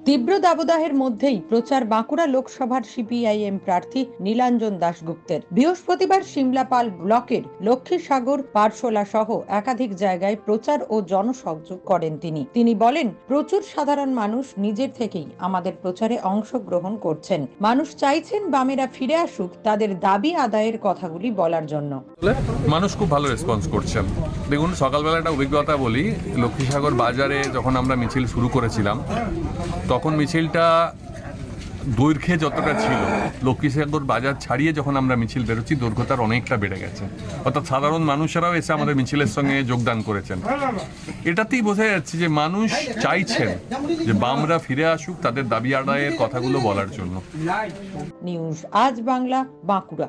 তীব্র দাবদাহের মধ্যেই প্রচার বাঁকুড়া লোকসভার সিপিআইএম প্রার্থী নীলাঞ্জন দাশগুপ্তের। বৃহস্পতিবার সিমলাপাল ব্লকের লক্ষ্মীসাগর পারশোলা সহ একাধিক জায়গায় প্রচার ও জনসংযোগ করেন তিনি। তিনি বলেন, প্রচুর সাধারণ মানুষ নিজের থেকেই আমাদের প্রচারে অংশগ্রহণ করছেন। মানুষ চাইছেন বামেরা ফিরে আসুক তাদের দাবি আদায়ের কথাগুলি বলার জন্য। মানুষ খুব ভালো রেসপন্স করছেন। দেখুন, সকালবেলা একটা অভিজ্ঞতা বলি, লক্ষ্মীসাগর বাজারে যখন আমরা মিছিল শুরু করেছিলাম তখন মিছিলটা দৈর্ঘ্যে যতটা ছিল লক্ষ্মীসাগর বাজার ছাড়িয়ে যখন আমরা মিছিল বেরোচ্ছি, দৈর্ঘ্যতার অনেকটা বেড়ে গেছে। অর্থাৎ সাধারণ মানুষেরাও এসে আমাদের মিছিলের সঙ্গে যোগদান করেছেন। এটাতেই বোঝা যাচ্ছে যে মানুষ চাইছেন যে বামরা ফিরে আসুক তাদের দাবি আদায়ের কথাগুলো বলার জন্য। নিউজ আজ বাংলা, বাঁকুড়া।